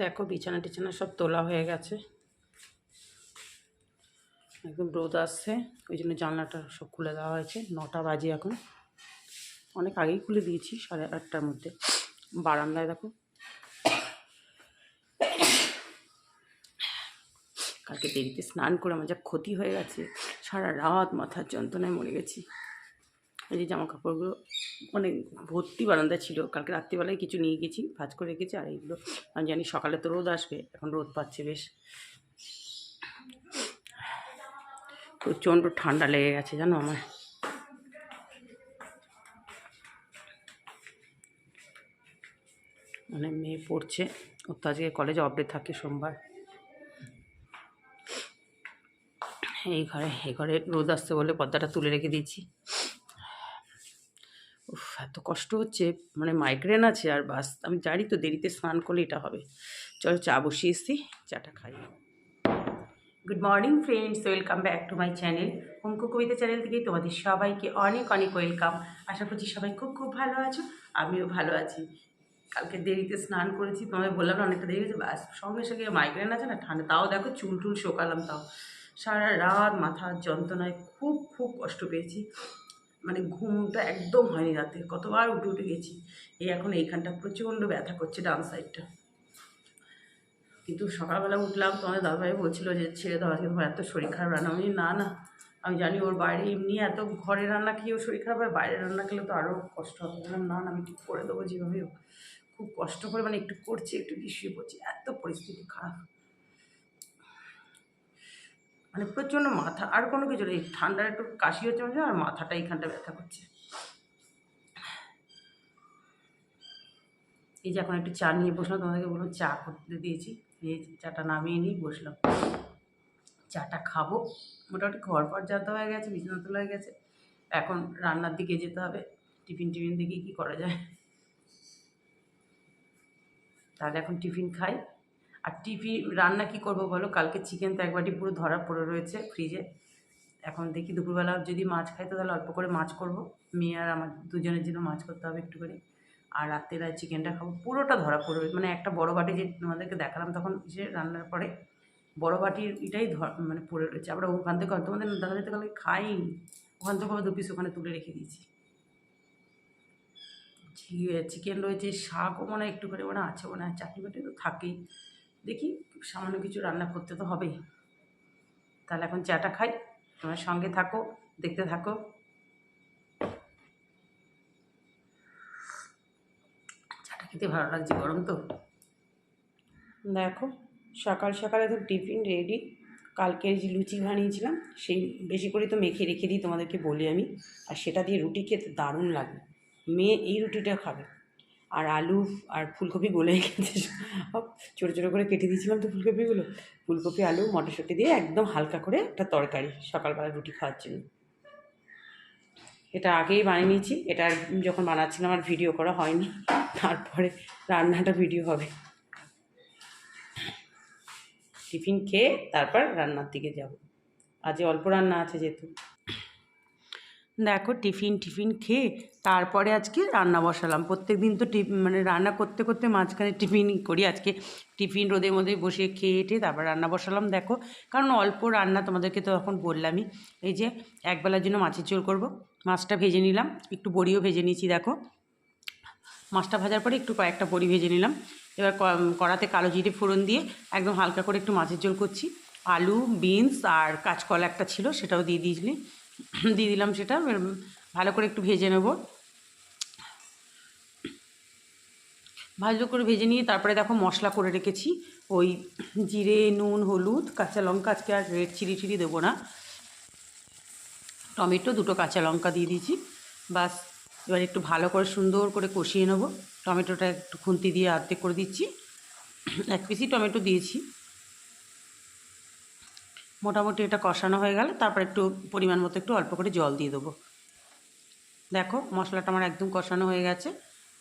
দেখো বিছানা টিছানা সব তোলা হয়ে গেছে। একদম রোদ আসছে, ওই জন্য জানলাটা সব খুলে দেওয়া হয়েছে। নটা বাজে এখন। অনেক আগেই খুলে দিয়েছি, সাড়ে আটটার মধ্যে। বারান্দায় দেখো। কালকে দেরিতে স্নান করে আমার যা ক্ষতি হয়ে গেছে, সারা রাত মাথার যন্ত্রণায় মরে গেছি। এই যে জামা কাপড়গুলো অনেক ভর্তি বারান্দা ছিল। কালকে রাত্রিবেলায় কিছু নিয়ে গেছি, ভাজ করে রেখেছি, আর এইগুলো আমি জানি সকালে তো রোদ আসবে, এখন রোদ পাচ্ছে বেশ। প্রচণ্ড ঠান্ডা লেগে গেছে, জানো আমার। মানে মেয়ে পড়ছে ও তো আজকে কলেজে অফ থাকে সোমবার। এই ঘরে এই ঘরে রোদ আসছে বলে পর্দাটা তুলে রেখে দিয়েছি। কষ্ট হচ্ছে মানে মাইগ্রেন আছে আর বাস, আমি জানি তো দেরিতে স্নান করলে এটা হবে। চলো চা বসিয়ে এসছি, চাটা খাই। Good morning friends welcome back to my channel Humku Kabita channel থেকে তোমাদের সবাইকে অনেক অনেক ওয়েলকাম আশা করছি সবাই খুব খুব ভালো আছো, আমিও ভালো আছি। কালকে দেরিতে স্নান করেছি তোমাদের বললাম অনেকটা দেরি হয়েছে ব্যাস সঙ্গে সঙ্গে মাইগ্রেন আছে না, ঠান্ডা, তাও দেখো চুল টুল শোকালাম তাও। সারা রাত মাথার যন্ত্রণায় খুব খুব কষ্ট পেয়েছি। মানে ঘুমটা একদম হয়নি রাতে। কতবার উঠে উঠে গেছি। এই এখন এইখানটা প্রচণ্ড ব্যথা করছে ডান সাইডটা। কিন্তু সকালবেলা উঠলাম, তোমাদের দাদাভাই বলছিল যে, ছেড়ে দাও, আজকে তোমার এত শরীর খারাপ রান্না। আমি না না, আমি জানি ওর বাইরে এমনি এত ঘরে রান্না খেয়ে ওর শরীর খারাপ হয়, বাইরে রান্না খেলে তো আরও কষ্ট হবে। বললাম, না না, আমি ঠিক করে দেবো যেভাবে খুব কষ্ট করে মানে একটু করছি, একটু কি পড়ছি। এত পরিস্থিতি খারাপ। মানে প্রচণ্ড মাথা, আর কোনো কিছু নেই। ঠান্ডার একটু কাশি হচ্ছে মানে আর মাথাটা এইখানটা ব্যথা করছে। এই যে এখন একটু চা নিয়ে বসলাম, তোমাদেরকে বললাম চা করতে দিয়েছি। এই চাটা নামিয়ে নিই, বসলাম। চাটা খাব। মোটামুটি ঘর পর যেতে হয়ে গেছে, বিছানা তোলা হয়ে গেছে। এখন রান্নার দিকে যেতে হবে। টিফিন টিফিন দিকে কী করা যায়। তাহলে এখন টিফিন খাই। আর টিফিন রান্না কি করব বলো? কালকে চিকেন তো একবারটি পুরো ধরা পড়ে রয়েছে ফ্রিজে এখন দেখি দুপুরবেলা যদি মাছ খাই তো তাহলে অল্প করে মাছ করব। মেয়ে আর আমার দুজনের জন্য মাছ করতে হবে একটু করে আর রাত্রেবেলায় চিকেনটা খাব। পুরোটা ধরা পড়বে মানে একটা বড় বাটি যে তোমাদেরকে দেখালাম তখন সে রান্নার পরে বড় বাটির এটাই ধর মানে পড়ে রয়েছে। আমরা ওখান থেকে তোমাদের দাদা দিতে গেলে খাইনি। ওখান থেকে দু পিস ওখানে তুলে রেখে দিয়েছি। চিকেন রয়েছে, শাকও মনে হয় একটু করে মনে আছে মনে হয়। চাটনি বাটি তো থাকেই। দেখি সামান্য কিছু রান্না করতে তো হবেই। তাহলে এখন চাটা খাই, তোমার সঙ্গে থাকো, দেখতে থাকো। চাটা খেতে ভালো লাগছে, গরম তো। দেখো, সকাল সকালে তো টিফিন রেডি কালকে যে লুচি বানিয়েছিলাম, সেই বেশি করে তো মেখে রেখে দিই তোমাদেরকে বলি আমি। আর সেটা দিয়ে রুটি খেতে দারুণ লাগে। মেয়ে এই রুটিটা খাবে। আর আলু আর ফুলকপি গলে গেছে। সব ছোটো ছোটো করে কেটে দিয়েছিলাম তো ফুলকপিগুলো। ফুলকপি, আলু, মটরশুঁটি দিয়ে একদম হালকা করে একটা তরকারি সকালবেলা রুটি খাওয়ার জন্য। এটা আগেই বানিয়ে নিয়েছি। এটা যখন বানাচ্ছিলাম আমার ভিডিও করা হয়নি, তারপরে রান্নাটা ভিডিও হবে। টিফিন খেয়ে তারপর রান্নার দিকে যাব। আজ অল্প রান্না আছে যেহেতু। দেখো টিফিন টিফিন খেয়ে তারপরে আজকে রান্না বসালাম। প্রত্যেক দিন তো মানে রান্না করতে করতে মাঝখানে টিফিন করি আজকে। টিফিন রোদের মধ্যে বসে খেয়ে টেয়ে তারপর রান্না বসালাম, দেখো। কারণ অল্প রান্না তোমাদেরকে তো এখন বললামই। এই যে একবেলার জন্য মাছের ঝোল করব। মাছটা ভেজে নিলাম, একটু বড়িও ভেজে নিয়েছি, দেখো। মাছটা ভাজার পরে একটু কয়েকটা বড়ি ভেজে নিলাম। এবার কড়াতে কালো জিরে ফোড়ন দিয়ে একদম হালকা করে একটু মাছের ঝোল করছি। আলু, বিনস আর কাঁচকলা একটা ছিল, সেটাও দিয়ে দিয়েছিলি। দিয়ে দিলাম সেটা ভালো করে একটু ভেজে নেব। ভালো করে ভেজে নিয়ে তারপরে দেখো মশলা করে রেখেছি। ওই জিরে, নুন, হলুদ, কাঁচা লঙ্কা, আজকে আর রেড চিলি চিলি দেবো না। টমেটো দুটো কাঁচা লঙ্কা দিয়ে দিয়েছি। বাস, এবার একটু ভালো করে সুন্দর করে কষিয়ে নেব। টমেটোটা একটু খুন্তি দিয়ে আর্ধেক করে দিচ্ছি। এক পিসই টমেটো দিয়েছি। মোটামুটি এটা কষানো হয়ে গেল তারপর একটু পরিমাণ মতো একটু অল্প করে জল দিয়ে দেবো। দেখো মশলাটা আমার একদম কষানো হয়ে গেছে।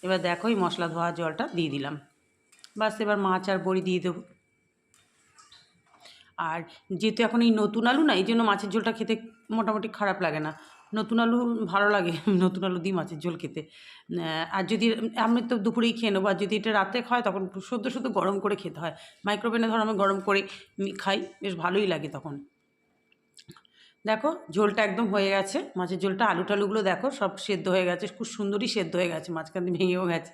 এবার দেখো এই মশলা ধোয়া জলটা দিয়ে দিলাম। বাস এবার মাছ আর বড়ি দিয়ে দেবো। আর যেহেতু এখন এই নতুন আলু না, এই জন্য মাছের ঝোলটা খেতে মোটামুটি খারাপ লাগে না। নতুন আলু ভালো লাগে, নতুন আলু দিয়ে মাছের ঝোল খেতে। আর যদি আমি তো দুপুরেই খেয়ে নেব, আর যদি এটা রাতে খায় তখন সদ্য সদ্য গরম করে খেতে হয়। মাইক্রোওভেনে ধরো আমি গরম করে খাই, বেশ ভালোই লাগে তখন। দেখো, ঝোলটা একদম হয়ে গেছে। মাছের ঝোলটা, আলু টালুগুলো দেখো, সব সেদ্ধ হয়ে গেছে, খুব সুন্দরই সেদ্ধ হয়ে গেছে, মাঝখান দিয়ে ভেঙেও গেছে।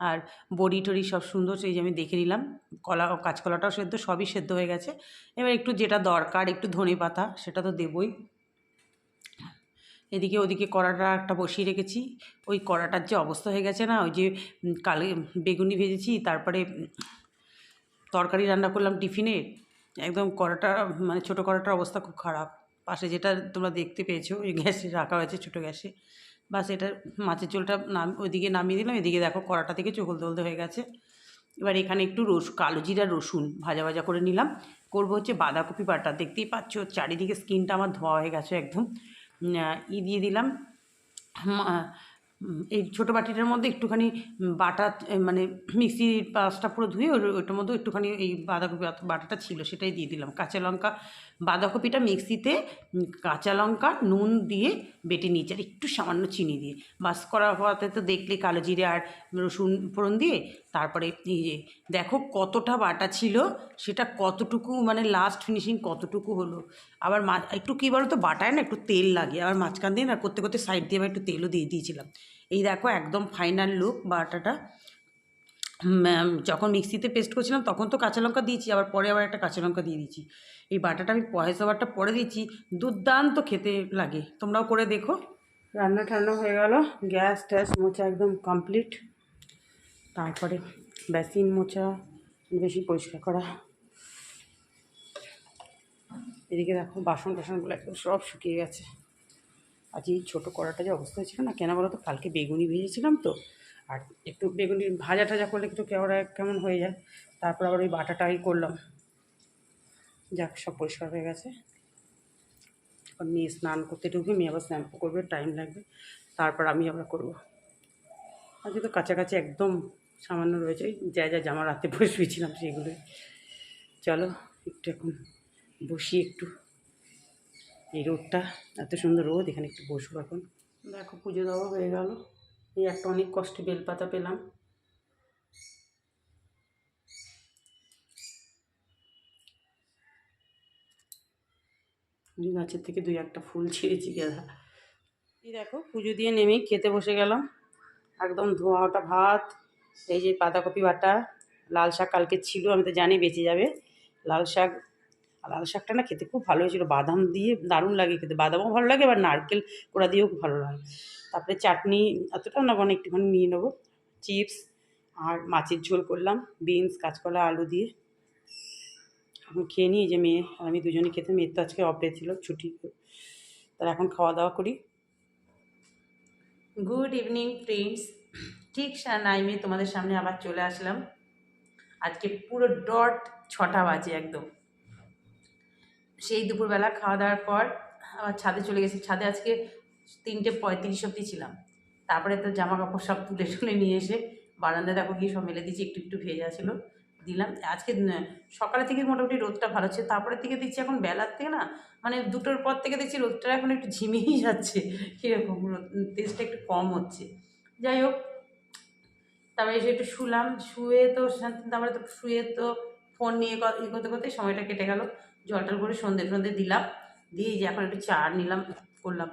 আর বড়ি টড়ি সব সুন্দর, সেই যে আমি দেখে নিলাম, কলা কাঁচকলাটাও সেদ্ধ, সবই সেদ্ধ হয়ে গেছে। এবার একটু যেটা দরকার, একটু ধনে পাতা সেটা তো দেবই। এদিকে ওদিকে কড়াটা একটা বসিয়ে রেখেছি। ওই কড়াটার যে অবস্থা হয়ে গেছে না, ওই যে কালে বেগুনি ভেজেছি, তারপরে তরকারি রান্না করলাম টিফিনে। একদম কড়াটা মানে ছোটো কড়াটার অবস্থা খুব খারাপ। পাশে যেটা তোমরা দেখতে পেয়েছ, ওই গ্যাসে রাখা হয়েছে ছোটো গ্যাসে। বাস এটা মাছের ঝোলটা নাম, ওইদিকে নামিয়ে দিলাম, এদিকে দেখো কড়াটা থেকে চোখল দলতে হয়ে গেছে। এবার এখানে একটু রস, কালো জিরা, রসুন ভাজা ভাজা করে নিলাম। করব হচ্ছে বাঁধাকপি বাটা। দেখতেই পাচ্ছ, চারিদিকে স্কিনটা আমার ধোয়া হয়ে গেছে একদম। ই দিয়ে দিলাম। এই ছোটো বাটিটার মধ্যে একটুখানি বাটা মানে মিক্সির পাঁচটা পুরো ধুয়ে ওইটার মধ্যে একটুখানি এই বাঁধাকপি বাটাটা ছিল, সেটাই দিয়ে দিলাম। কাঁচা লঙ্কা বাঁধাকপিটা মিক্সিতে কাঁচা লঙ্কা, নুন দিয়ে বেটে নিয়েছি, আর একটু সামান্য চিনি দিয়ে। বাস করার পরে তো দেখলে কালো জিরে আর রসুন ফোড়ন দিয়ে, তারপরে এই যে, দেখো কতটা বাটা ছিল, সেটা কতটুকু মানে লাস্ট ফিনিশিং কতটুকু হলো। আবার মা, একটু কী বলো তো বাটায় না একটু তেল লাগে। আবার মাঝখান দিয়ে না করতে করতে সাইড দিয়ে আবার একটু তেলও দিয়ে দিয়েছিলাম। এই দেখো একদম ফাইনাল লুক বাটাটা। যখন মিক্সিতে পেস্ট করছিলাম তখন তো কাঁচা লঙ্কা দিয়েছি, আবার পরে আবার একটা কাঁচা লঙ্কা দিয়ে দিয়েছি। এই বাটাটা আমি পয়সা ওভারটা পরে দিয়েছি দুর্দান্ত খেতে লাগে। তোমরাও করে দেখো। রান্না ঠান্না হয়ে গেল, গ্যাস ট্যাস মোছা একদম কমপ্লিট। তারপরে বেসিন মোছা, বেশি পরিষ্কার করা। এদিকে দেখো বাসন টাসনগুলো একদম সব শুকিয়ে গেছে। আজ এই ছোটো কড়াটা যে অবস্থা হয়েছিল না, কেন বলো তো? কালকে বেগুনি ভেজেছিলাম তো। আর একটু বেগুনি ভাজা টাজা করলে একটু কেমন কেমন হয়ে যায়। তারপর আবার ওই বাটাটাই করলাম। যাক, সব পরিষ্কার হয়ে গেছে। মেয়ে স্নান করতে ঢুকে মেয়ে আবার শ্যাম্পু করবে টাইম লাগবে। তারপর আমি আবার করব। আজকে তো কাছাকাছি একদম সামান্য রয়েছে। যা যা জামা রাতে পরে শুয়েছিলাম সেগুলোই চলো, একটু এখন বসি একটু। এই রোদটা, এত সুন্দর রোদ, এখানে একটু বসবো এখন। দেখো, পুজো দেওয়া হয়ে গেল। এই একটা অনেক কষ্টে বেলপাতা পেলাম। গাছের থেকে দুই একটা ফুল ছিঁড়েছি গেঁদা এই দেখো, পুজো দিয়ে নেমে খেতে বসে গেলাম। একদম ধোঁয়া ওটা ভাত, এই যে বাঁধাকপি বাটা, লাল শাক কালকে ছিল, আমি তো জানি বেঁচে যাবে। লাল শাক লাল শাকটা না খেতে খুব ভালো হয়েছিল। বাদাম দিয়ে দারুণ লাগে খেতে। বাদামও ভালো লাগে, আবার নারকেল কোড়া দিয়েও ভালো লাগে। তারপরে চাটনি এতটাও না মানে একটুখানি নিয়ে নেব। চিপস আর মাছের ঝোল করলাম, বিনস, কাঁচকলা, আলু দিয়ে। এখন খেয়ে নিই যে মেয়ে আর আমি দুজনে খেতে। মেয়ের তো আজকে অফ ডে ছিল, ছুটি। তাহলে এখন খাওয়া দাওয়া করি। গুড ইভিনিং ফ্রেন্ডস ঠিক নাইমে তোমাদের সামনে আবার চলে আসলাম। আজকে পুরো ডট ছটা বাজে একদম। সেই দুপুরবেলা খাওয়া দাওয়ার পর আবার ছাদে চলে গেছি। ছাদে আজকে তিনটে পঁয়ত্রিশ অব্দি ছিলাম। তারপরে তো জামা কাপড় সব তুলে টুলে নিয়ে এসে বারান্দায় দেখো গিয়ে সব মেলে দিয়েছি একটু একটু ভেজা ছিল, দিলাম। আজকে সকালের থেকে মোটামুটি রোদটা ভালো ছিল। তারপরে থেকে দেখছি এখন বেলার থেকে না মানে দুটোর পর থেকে দেখছি রোদটা এখন একটু ঝিমিয়েই যাচ্ছে, কীরকম তেজটা একটু কম হচ্ছে। যাই হোক, তারপরে এসে একটু শুলাম। শুয়ে তো তারপরে তো শুয়ে তো ফোন নিয়ে ক- ই করতে করতে সময়টা কেটে গেল। জল টল করে সন্ধে সন্ধে দিলাম। দিয়ে যে এখন একটু চা নিলাম, করলাম।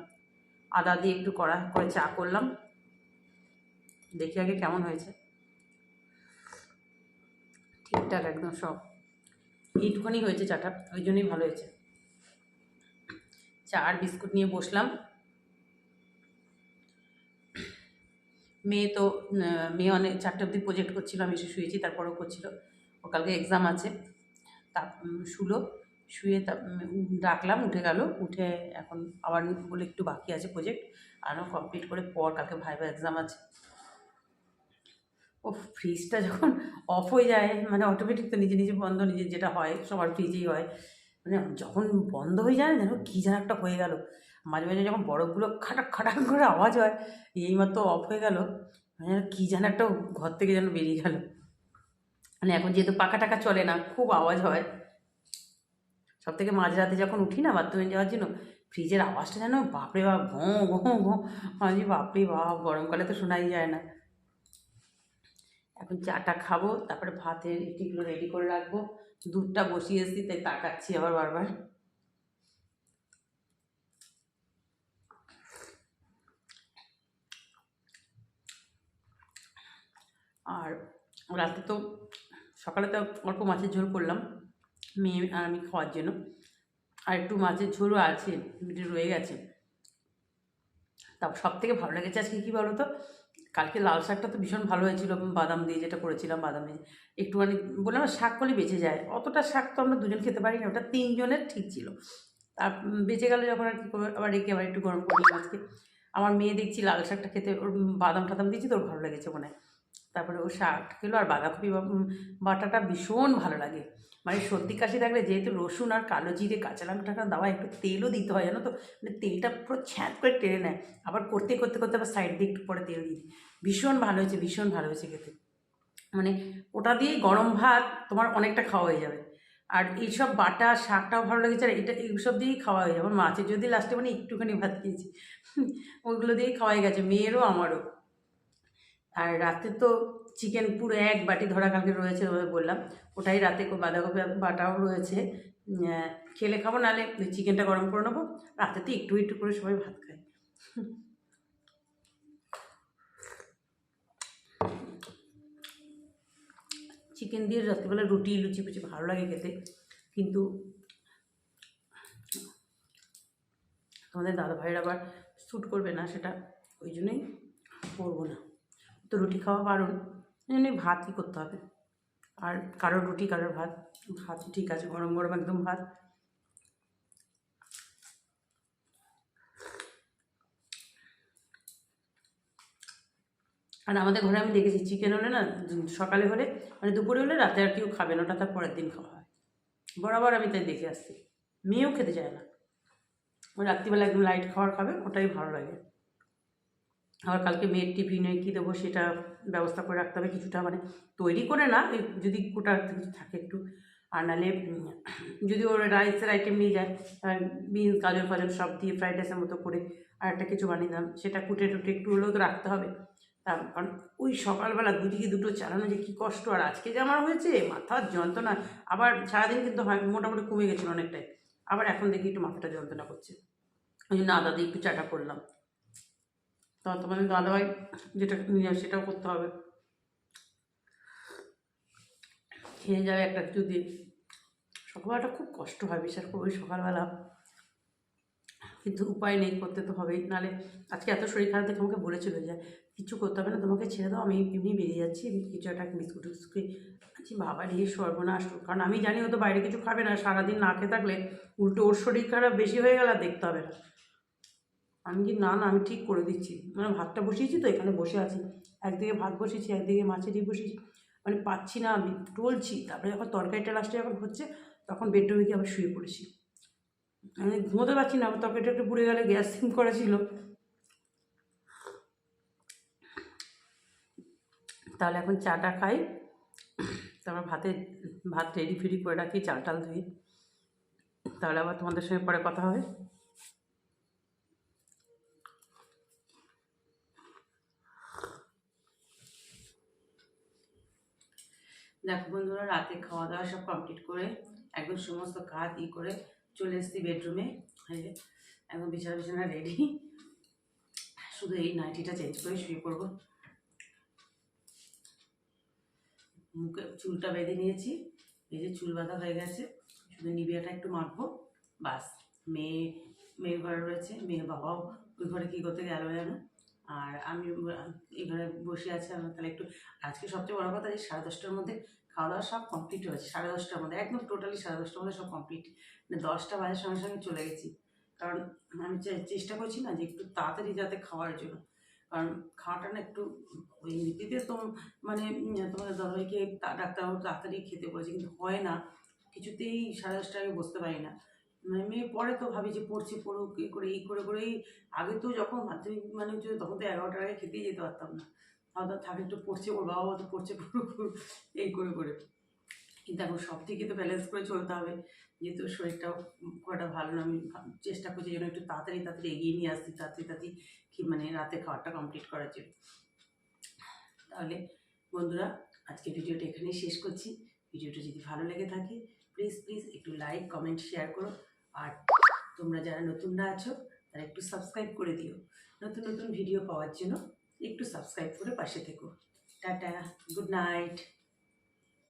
আদা দিয়ে একটু কড়া করে চা করলাম। দেখি আগে কেমন হয়েছে। ঠিকঠাক একদম সব। এইটুখানি হয়েছে চাটা, ওই জন্যই ভালো হয়েছে। চা আর বিস্কুট নিয়ে বসলাম। মেয়ে তো মেয়ে অনেক চারটে অবধি প্রজেক্ট করছিল, আমি এসে শুয়েছি, তারপরেও করছিল। ও কালকে এক্সাম আছে। তা শুলো। শুয়ে ডাকলাম, উঠে গেল, উঠে এখন আবার বলে একটু বাকি আছে প্রজেক্ট আরও কমপ্লিট করে পর কালকে ভাইবা এক্সাম আছে। ও ফ্রিজটা যখন অফ হয়ে যায় মানে অটোমেটিক তো নিজে নিজে বন্ধ, নিজে যেটা হয়, সবার ফ্রিজেই হয়। মানে যখন বন্ধ হয়ে যায়, যেন কী যেন একটা হয়ে গেল। মাঝে মাঝে যখন বরফগুলো খাটাক খাটাক করে আওয়াজ হয়, এইমাত্র অফ হয়ে গেল মানে কী যেন একটা ঘর থেকে যেন বেরিয়ে গেল। মানে এখন যেহেতু পাকা টাকা চলে না, খুব আওয়াজ হয়। সব থেকে মাঝরাতে যখন উঠি না বাথরুমে যাওয়ার জন্য, ফ্রিজের আওয়াজটা যেন বাপরে বাপ, ঘোঁ ঘোঁ ঘোঁ আমি বাপরে বাপ, গরমকালে তো শোনাই যায় না। এখন চাটা খাব, তারপরে ভাতের এটিগুলো রেডি করে রাখব, দুধটা বসিয়ে এসেছি, তাই তাকাচ্ছি আবার বারবার। আর রাতে তো সকালে তো অল্প মাছের ঝোল করলাম। মেয়ে আর আমি খাওয়ার জন্য। আর একটু মাছের ঝোলও আছে রয়ে গেছে। তা সব থেকে ভালো লেগেছে আজকে কী বলো তো কালকে লাল শাকটা তো ভীষণ ভালো হয়েছিল বাদাম দিয়ে যেটা করেছিলাম, বাদাম দিয়ে। একটুখানি বললাম শাক করলে বেঁচে যায়। অতটা শাক তো আমরা দুজন খেতে পারি না, ওটা তিনজনের ঠিক ছিল। আর বেঁচে গেলে যখন আর কি করব, আবার রেখে আবার একটু গরম করলাম আজকে। আমার মেয়ে দেখছি লাল শাকটা খেতে, ওর বাদাম টাদাম দিয়েছি তো, ওর ভালো লেগেছে মনে হয়। তারপরে ও শাক খেলো, আর বাঁধাকপি বাটাটা ভীষণ ভালো লাগে। মানে সর্দি কাশি থাকলে যেহেতু রসুন আর কালো জিরে, কাঁচা লঙ্কাটা দেওয়া একটু তেলও দিতে হয় জানো তো? মানে তেলটা পুরো ছ্যাঁত করে টেনে নেয়। আবার করতে করতে করতে আবার সাইড দিয়ে একটু পরে তেল দিই। ভীষণ ভালো হয়েছে, ভীষণ ভালো হয়েছে খেতে। মানে ওটা দিয়ে গরম ভাত তোমার অনেকটা খাওয়া হয়ে যাবে। আর এইসব বাটা, শাকটাও ভালো লেগেছে, আর এটা এইসব দিয়েই খাওয়া হয়ে যাবে। মাছের যদি লাস্টে মানে একটুখানি ভাত খেয়েছি ওইগুলো দিয়েই খাওয়াই গেছে, মেয়েরও, আমারও। আর রাতে তো চিকেন পুরো এক বাটি ধরা কালকে রয়েছে তোমাদের বললাম। ওটাই রাতে বাঁধাকপি বাটাও রয়েছে। খেলে খাব, নাহলে চিকেনটা গরম করে নেব। রাতে তো একটু একটু করে সবাই ভাত খায়। চিকেন দিয়ে রাত্রিবেলা রুটি, লুচি ফুচি ভালো লাগে খেতে। কিন্তু তোমাদের দাদা ভাইয়ের আবার শ্যুট করবে না, সেটা ওই জন্যই করব না। তো রুটি খাওয়া বারণ। জন্যই ভাতই করতে হবে। আর কারোর রুটি, কারোর ভাত। ভাত ঠিক আছে, গরম গরম একদম ভাত। আর আমাদের ঘরে আমি দেখেছি চিকেন হলে না সকালে হলে মানে দুপুরে হলে, রাতে আর কেউ খাবে না, ওটা তার পরের দিন খাওয়া হয়। বরাবর আমি তাই দেখে আসছি। মেয়েও খেতে চায় না। ওই রাত্রিবেলা একদম লাইট খাবার খাবে, ওটাই ভালো লাগে। আবার কালকে মেয়ের টিফিনে কী দেবো সেটা ব্যবস্থা করে রাখতে হবে কিছুটা মানে তৈরি করে না যদি কোটা কিছু থাকে একটু। আর নাহলে যদি ওর রাইসের আইটেম নিয়ে যায় বিনস, গাজর ফাজর সব দিয়ে ফ্রাইড রাইসের মতো করে আর একটা কিছু বানিয়ে দিলাম, সেটা কুটে টুটে একটু হলেও তো রাখতে হবে। তার কারণ ওই সকালবেলা দুদিকে দুটো চালানো যে কী কষ্ট, আর আজকে যে আমার হয়েছে, মাথার যন্ত্রণা। আবার সারাদিন কিন্তু হয়, মোটামুটি কমে গেছিল অনেকটাই। আবার এখন দেখি একটু মাথাটা যন্ত্রণা করছে। ওই জন্য আদা দিয়ে একটু চাটা করলাম। তো তোমাদের দাদাভাই যেটা নিয়ে সেটাও করতে হবে। খেয়ে যাবে একটা কিছু দিয়ে। সকালবেলাটা খুব কষ্ট হয় করে ওই সকালবেলা। কিন্তু উপায় নেই, করতে তো হবেই। নাহলে আজকে এত শরীর খারাপ দেখে আমাকে বলেছিল যে কিছু করতে হবে না, তোমাকে ছেড়ে দাও, আমি এমনি বেরিয়ে যাচ্ছি। কিছু একটা বিস্কুট টিস্কুট আচ্ছা বাবা রে সর্বনাশ কারণ আমি জানি ও তো বাইরে কিছু খাবে না, সারাদিন না খেয়ে থাকলে উল্টো ওর শরীর খারাপ বেশি হয়ে গেলে দেখতে হবে না। আমি কি, না না, আমি ঠিক করে দিচ্ছি। মানে ভাতটা বসিয়েছি তো, এখানে বসে আছি। একদিকে ভাত বসিয়েছি, একদিকে মাছের ডিম বসিয়েছি। মানে পাচ্ছি না আমি, টলছি। তারপরে যখন তরকারিটা লাস্টে যখন হচ্ছে, তখন বেডরুমে গিয়ে আবার শুয়ে পড়েছি। আমি ঘুমোতে পারছি না, আমার তরকারিটা একটু পুড়ে গেলে গ্যাস সিম করা ছিল। তাহলে এখন চাটা খাই। তারপর ভাতে, ভাত রেডি ফেডি করে রাখি চাল টাল ধুয়ে তাহলে আবার তোমাদের সঙ্গে পরে কথা হবে। দেখো বন্ধুরা, রাতে খাওয়া দাওয়া সব কমপ্লিট করে একদম সমস্ত কাজ ই করে চলে এসেছি বেডরুমে একদম বিছানা বিছানা রেডি শুধু এই নাইটিটা চেঞ্জ করে শুয়ে পড়ব। মুখে চুলটা বেঁধে নিয়েছি। এই যে চুল বাঁধা হয়ে গেছে। শুধু নিবিয়াটা একটু মাখবো। বাস। মেয়ে, মেয়ের ঘরে রয়েছে। মেয়ের বাবাও ওই ঘরে কী করতে গেল যেন। আর আমি এই ঘরে বসে আছি আমি তাহলে একটু, আজকে সবচেয়ে বড় কথা যে সাড়ে দশটার মধ্যে খাওয়া দাওয়া সব কমপ্লিট হয়েছে সাড়ে দশটার মধ্যে, একদম টোটালি সাড়ে দশটার মধ্যে সব কমপ্লিট মানে দশটা বাজার সঙ্গে সঙ্গে চলে গেছি। কারণ আমি চেষ্টা করছি না যে একটু তাড়াতাড়ি যাতে খাওয়ার জন্য। কারণ খাওয়াটা না একটু, ওই এমনিতে তো মানে তোমাদের দাদাভাইকে ডাক্তারবাবু তাড়াতাড়ি খেতে বলেছে, কিন্তু হয় না। কিছুতেই সাড়ে দশটায় আমি বসতে পারি না। মেয়ে পরে তো ভাবি যে পড়ছে, পড়ুক এই করে এই করে, করেই। আগে তো যখন মাধ্যমিক মানে হচ্ছে তখন তো এগারোটার আগে খেতেই যেতে পারতাম না। দাওয়া থাকে, একটু পড়ছে, ওর বাবা তো পড়ছে, পড়ুক, এই করে করে। কিন্তু এখন সব থেকে তো ব্যালেন্স করে চলতে হবে। যেহেতু শরীরটাও একটা ভালো না, আমি চেষ্টা করছি যেন একটু তাড়াতাড়ি তাড়াতাড়ি এগিয়ে নিয়ে আসছি তাড়াতাড়ি তাড়াতাড়ি কি মানে রাতে খাওয়াটা কমপ্লিট করার জন্য। তাহলে বন্ধুরা আজকে ভিডিওটা এখানেই শেষ করছি। ভিডিওটা যদি ভালো লেগে থাকে প্লিজ প্লিজ একটু লাইক কমেন্ট শেয়ার করো। আর তোমরা যারা নতুন না আছো, তারা একটু সাবস্ক্রাইব করে দিও। নতুন নতুন ভিডিও পাওয়ার জন্য একটু সাবস্ক্রাইব করে পাশে থেকো। Tata good night